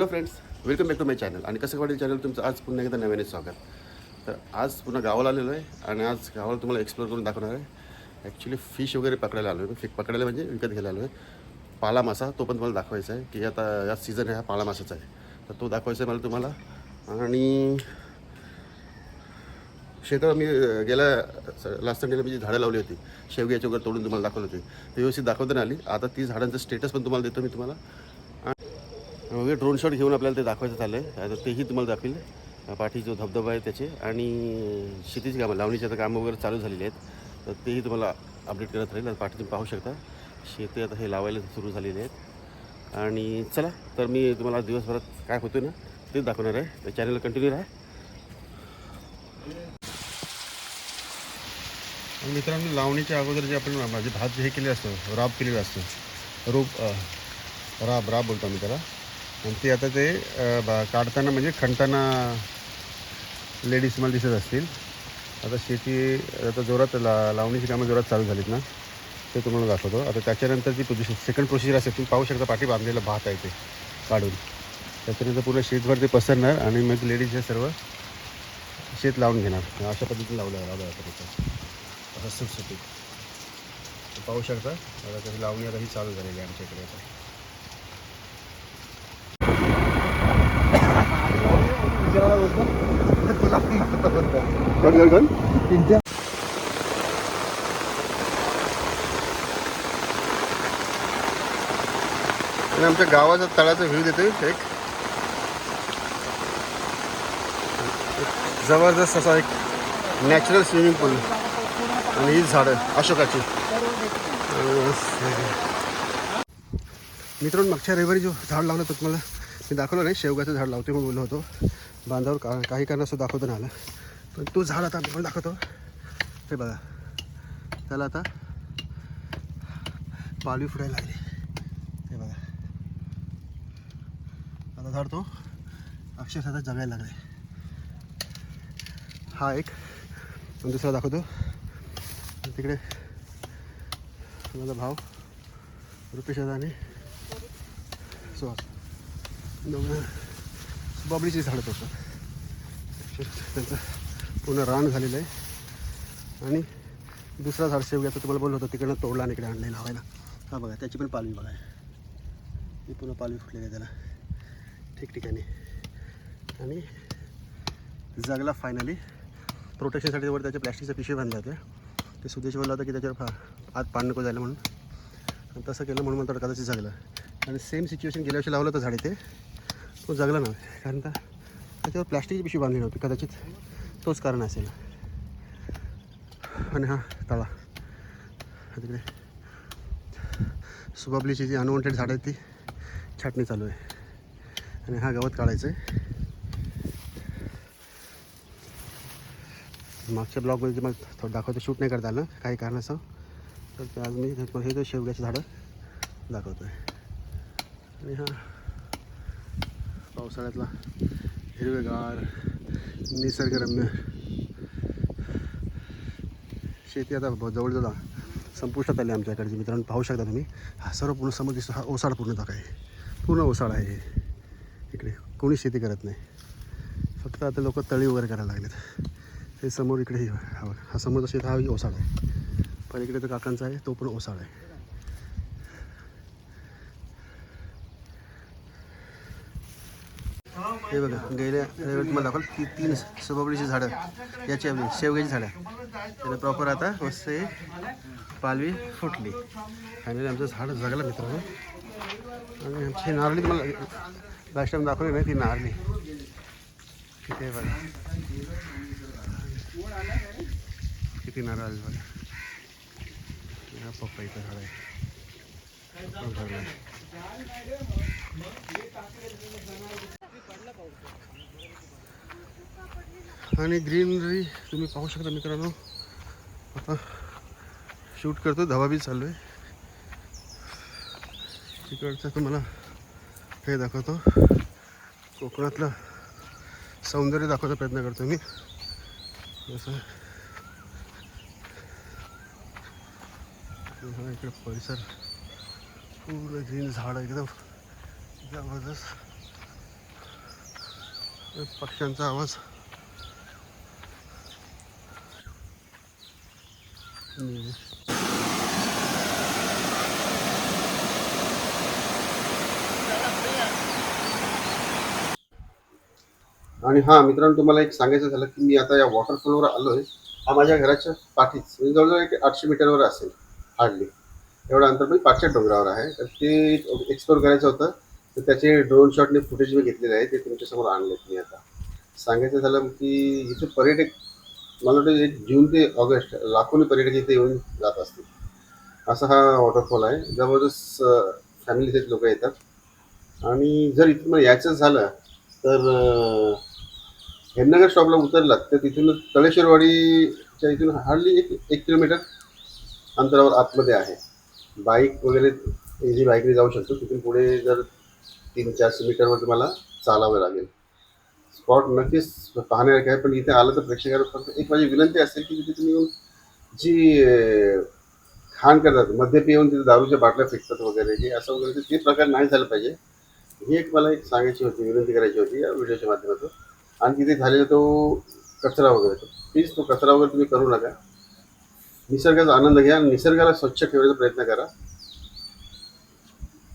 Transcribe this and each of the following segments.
Hello friends welcome back to my channel आणि कसं वाटेल चॅनल तुमचं? आज पुन्हा एकदा नव्याने स्वागत. तर आज पुन्हा गावाला आलेलो आहे आणि आज गावाला तुम्हाला एक्सप्लोर करून दाखवणार आहे. ॲक्च्युली फिश वगैरे पकडायला आलो आहे फिक पकडायला म्हणजे विकत घ्यायला आलो आहे पाला मासा तो पण तुम्हाला दाखवायचा आहे की आता या सीझन आहे हा पाला मासाचा आहे. तर तो दाखवायचा आहे मला तुम्हाला. आणि शेतावर मी गेल्या लास्ट संडेला मी जी झाडं लावली होती शेवग्याची वगैरे तोडून तुम्हाला दाखवली होती. व्यवस्थित दाखवता नाही आली. आता ती झाडांचं स्टेटस पण तुम्हाला देतो मी तुम्हाला. वगैरे ड्रोन शॉट घेऊन आपल्याला ते दाखवायचं चाललं आहे तर तेही तुम्हाला दाखवेल पाठी जो धबधबा आहे त्याचे आणि शेतीची कामं लावणीचे आता कामं वगैरे चालू झालेली आहेत. तर तेही तुम्हाला अपडेट करत राहील. पाठी तुम्ही पाहू शकता. शेती आता हे लावायला सुरू झालेले आहेत. आणि चला तर मी तुम्हाला दिवसभरात काय होतं ना ते दाखवणार आहे. तर चॅनलला कंटिन्यू राहा. आणि मित्रांनो लावणीच्या अगोदर जे आपण माझे भात जे हे केले असतं राब केलेलं असतं. रोप राब राब बोलतो आम्ही त्याला. आणि ते आता ते काढताना म्हणजे खणताना लेडीज मला दिसत असतील. आता शेती आता जोरात ला लावणीची कामं जोरात चालू झालीत ना ते तुम्हाला दाखवतो. आता त्याच्यानंतर ती प्रोसेस सेकंड प्रोसिजर असेल तुम्ही पाहू शकता पाठी बांधलेलं भात आहे ते काढून. त्याच्यानंतर पूर्ण शेतभर ते पसरणार आणि मग लेडीज हे सर्व शेत लावून घेणार. अशा पद्धतीने लावलं लावलं जातं असं सुटसुटीत. पाहू शकता आता त्याची लावणी आता ही चालू झालेली आहे आमच्या इकडे आता. आणि आमच्या गावाचा तळाचा व्ह्यू देतोय एक. जबरदस्त असा एक नॅचरल स्विमिंग पूल आणि ही झाडं अशोकाची. मित्रांनो मागच्या रविवारी जो झाड लावलं होतं तुम्हाला मी दाखवलं नाही शेवगाचं झाड लावते म्हणून बोललो होतो. बांधावर का काही कारणास्तव दाखवतो नाही आलं. पण तो झाड आता मी दाखवतो. हे बघा. त्याला आता पालवी फुटायला लागली. हे बघा. आता झाड तो अक्षरशः जगायला लागले. हा एक. दुसरा दाखवतो. तिकडे माझा भाव रुपेश आणि सुहास. दोघं झाडं त्यांचं पूर्ण रान झालेलं आहे. आणि दुसरा झाड शेवग्याचं तुम्हाला बोललो होतं तिकडनं तोडला आणि इकडे आणलं लावायला. हा बघा त्याची पण पालवी बघा. ही पूर्ण पालवी फुटलेली आहे त्याला. ठिकठिकाणी. आणि जगला फायनली प्रोटेक्शनसाठी वर त्याच्या प्लॅस्टिकच्या पिशवी बांधल्या होत्या ते सुदेश बोलला होता की त्याच्यावर फा- आत पान नको जायला म्हणून. आणि तसं केलं म्हणून मला कदाचित जगलं. आणि सेम सिच्युएशन गेल्या वर्षी लावलं होतं झाड इथे. तो जगला नव्हते कारण का त्याच्यावर प्लॅस्टिकची पिशवी बांधली नव्हती कदाचित. तोच कारण असेल. आणि हा तळा तिकडे. सुबाबलीची जी अनवॉन्टेड झाडं आहेत ती छाटणी चालू आहे. आणि हा गवत काढायचं आहे मागच्या ब्लॉगमध्ये मला थोडं दाखवतो शूट नाही करता आलं. काही कारणासह तर ते आज मी हे तो शेवग्याची झाडं दाखवतो आहे आणि हा पावसाळ्यातला हिरवेगार निसर्गरम्य. शेती आता जवळजवळ संपुष्टात आली आमच्याकडची मित्रांनो. पाहू शकता तुम्ही. हा सर्व पूर्ण समोर दिसतो. हा ओसाड पूर्ण धाक आहे. पूर्ण ओसाड आहे. इकडे कोणी शेती करत नाही. फक्त आता लोक तळी वगैरे करायला लागलेत. हे समोर इकडे हा बघा. हा समोरचा शेत हा ओसाड आहे. पण इकडे तो काकांचा आहे. तो पण ओसाड आहे. हे बघा गेल्या रविवारी तुम्हाला दाखवलं ती तीन सुबाबडीची झाडं याची आपली शेवग्याची झाडं त्याला प्रॉपर आता मस्त पालवी फुटली. आणि आमचं झाड जगलं मित्रांनो. आणि आमची नारळी तुम्हाला लास्ट टाइम दाखवली नाही ती नारळी. किती आहे बघा. किती नारळ बघा. हा पप्पाईचं झाड आहे पप्पा झाड आहे. आणि ग्रीनरी तुम्ही पाहू शकता मित्रांनो. आता शूट करतो धबाबी चालू आहे. तिकडचं तुम्हाला हे दाखवतो. कोकणातलं सौंदर्य दाखवायचा प्रयत्न करतो मी. जसं इकडे परिसर. पूर्ण ग्रीन झाड एकदम जबरदस्त. पक्ष्यांचा आवाज. आणि हा मित्रांनो तुम्हाला एक सांगायचं झालं की मी आता या वॉटरफॉलवर आलो आहे हा माझ्या घराच्या पाठीच म्हणजे जवळजवळ एक आठशे मीटरवर असेल हार्डली. एवढं अंतर म्हणजे पाचशे डोंगरावर आहे. तर ते एक्सप्लोर करायचं होतं. तर त्याचे ड्रोन शॉटने फुटेज मी घेतलेले आहे. ते तुमच्यासमोर आणलेत मी आता. सांगायचं झालं की इथे पर्यटक मला वाटतं एक जून ते ऑगस्ट लाखोनी पर्यटक इथे येऊन जात असतील. असा हा वॉटरफॉल आहे. जबरदस्त फॅमिलीचे लोक येतात. आणि जर इथं मग यायचं झालं तर हेमनगर स्टॉपला उतरलात तर तिथून तळेश्वरवाडीच्या इथून हार्डली एक एक किलोमीटर अंतरावर आतमध्ये आहे. बाईक वगैरे इझी बाईकने जाऊ शकतो. तिथून पुढे जर तीन चारशे मीटरवर तुम्हाला चालावं लागेल. स्पॉट नक्कीच पाहण्यासारखं आहे पण इथे आलं तर प्रेक्षकांना फक्त एक माझी विनंती असेल की तिथे तुम्ही येऊन जी खाण करतात मद्य पिऊन तिथे दारूच्या बाटल्या फेकतात वगैरे हे असं वगैरे ते प्रकार नाही झालं पाहिजे. ही एक मला एक सांगायची होती विनंती करायची होती या व्हिडिओच्या माध्यमातून. आणि तिथे झालेला तो कचरा वगैरे तो प्लीज तो कचरा वगैरे तुम्ही करू नका. निसर्गाचा आनंद घ्या आणि निसर्गाला स्वच्छ ठेवण्याचा प्रयत्न करा.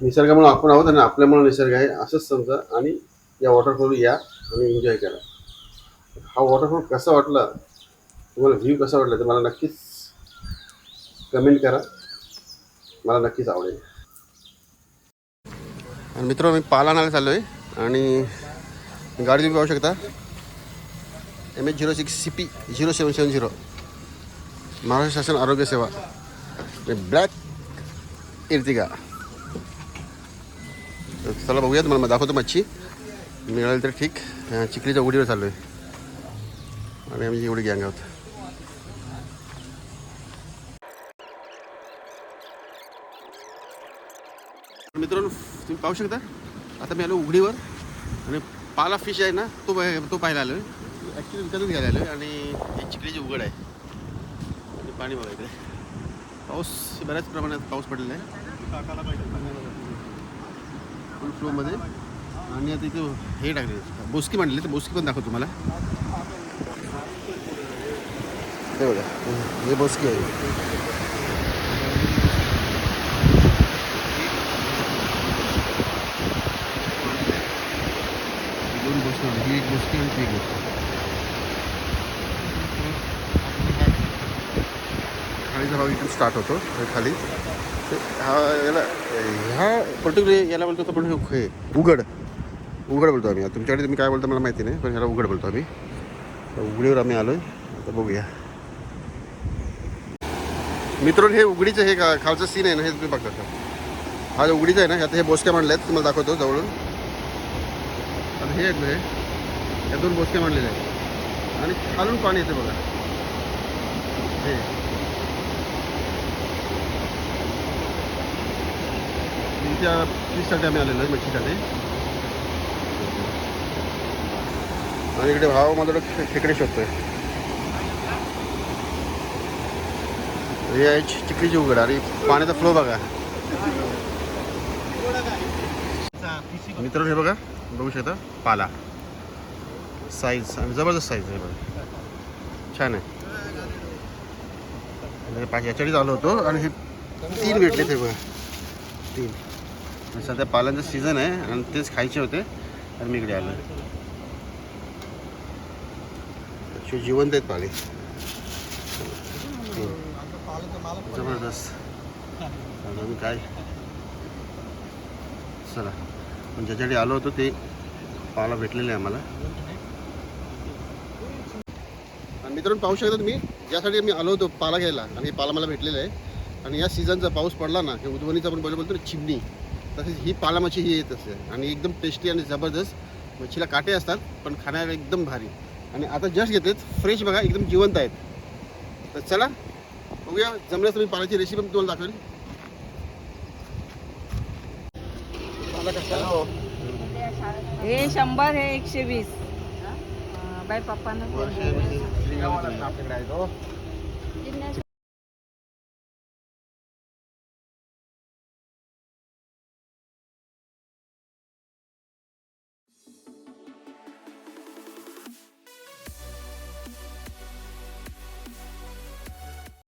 निसर्गामुळे आपण आहोत आणि आपल्यामुळे निसर्ग आहे असंच समजा. आणि या वॉटरफॉल या आणि एन्जॉय करा. हा वॉटरफॉल कसा वाटला तुम्हाला व्ह्यू कसा वाटला तर मला नक्कीच कमेंट करा. मला नक्कीच आवडेल. आणि मित्र मी पाला आणायला चाललो आहे आणि गाडी तुम्ही पाहू शकता. M H zero six C P zero seven seven zero Maharashtra शासन आरोग्य सेवा. ब्लॅक इर्तिगा चला बघूयात मला दाखवतो मच्छी. मिळाली तर ठीक. चिखलीच्या उडीवर चाललो आहे आणि आम्ही एवढी गँग आहोत. मित्रांनो तुम्ही पाहू शकता आता मी आलो उघडीवर आणि पाला फिश आहे ना तो तो पाहायला आलो आहे ॲक्च्युली विकतच घ्यायला आलो आहे आणि ही चिखलीची उघड आहे. आणि पाणी बघा इकडे. पाऊस बऱ्याच प्रमाणात पाऊस पडलेला आहे. फुल फ्लोमध्ये आणि आता इथे हे टाकले. बोसकी मांडली तर बोसकी पण दाखवतो तुम्हाला. हे बघा हे बोसकी आहे. दोन बोसकी ही एक बोसकी आणि ती एक बोसकी. खालीचा भाग इथून स्टार्ट होतो खाली. हा याला ह्या पर्टिक्युलर याला बोलतो आपण हे उघड. उघड बोलतो आम्ही. तुमच्याकडे तुम्ही काय बोलतो मला माहिती नाही पण ह्याला उघड बोलतो आम्ही. उघडीवर आम्ही आलो आहे आता बघूया. मित्र हे उघडीचं हे का खालचं सीन आहे ना हे तुम्ही बघता का? हा उघडीचं आहे ना आता हे बोसक्या मांडल्या आहेत तुम्हाला दाखवतो जवळून. आता हे आहेत हे. या दोन बोसक्या मांडलेले आहेत. आणि खालून पाणी येते बघा. हे. त्या फिशसाठी आम्ही आलेलो आहे मच्छीसाठी. आणि इकडे भाव माझ्याकडे खे- खेकडे शोधतोय. हे आहे चि- उघड आणि पाण्याचा फ्लो बघा. मित्र हे बघा बघू शकता पाला. साईज आणि जबरदस्त साईज आहे बघा. छान आहे. पाच याच्याकडे आलो होतो आणि हे तीन भेटले ते बघा. तीन. सध्या पालांचं सीझन आहे आणि तेच खायचे होते आणि मी इकडे आलो. अक्षय जिवंत आहेत पाले. जबरदस्त. आम्ही काय? चला. पण ज्याच्याकडे आलो होतो ते पाला भेटलेले आहे आम्हाला. आणि मित्रांनो पाहू शकता तुम्ही ज्यासाठी मी आलो होतो पाला घ्यायला आणि हे पाला मला भेटलेला आहे. आणि या सीझनचा पाऊस पडला ना हे उद्वणीचा आपण बोलतो बोलतो ना चिमणी. तसेच ही पाला मच्छी ही येत असते आणि एकदम टेस्टी आणि जबरदस्त. मच्छीला काटे असतात पण खाण्याला एकदम भारी. आणि आता जस्ट घेतलेत. फ्रेश बघा एकदम जिवंत आहेत. तर चला बघूया. जमल्यास तुम्ही पाण्याची रेसिपी पण तुम्हाला दाखवेल हे. शंभर हे एकशे वीस. बाय पप्पानं तो.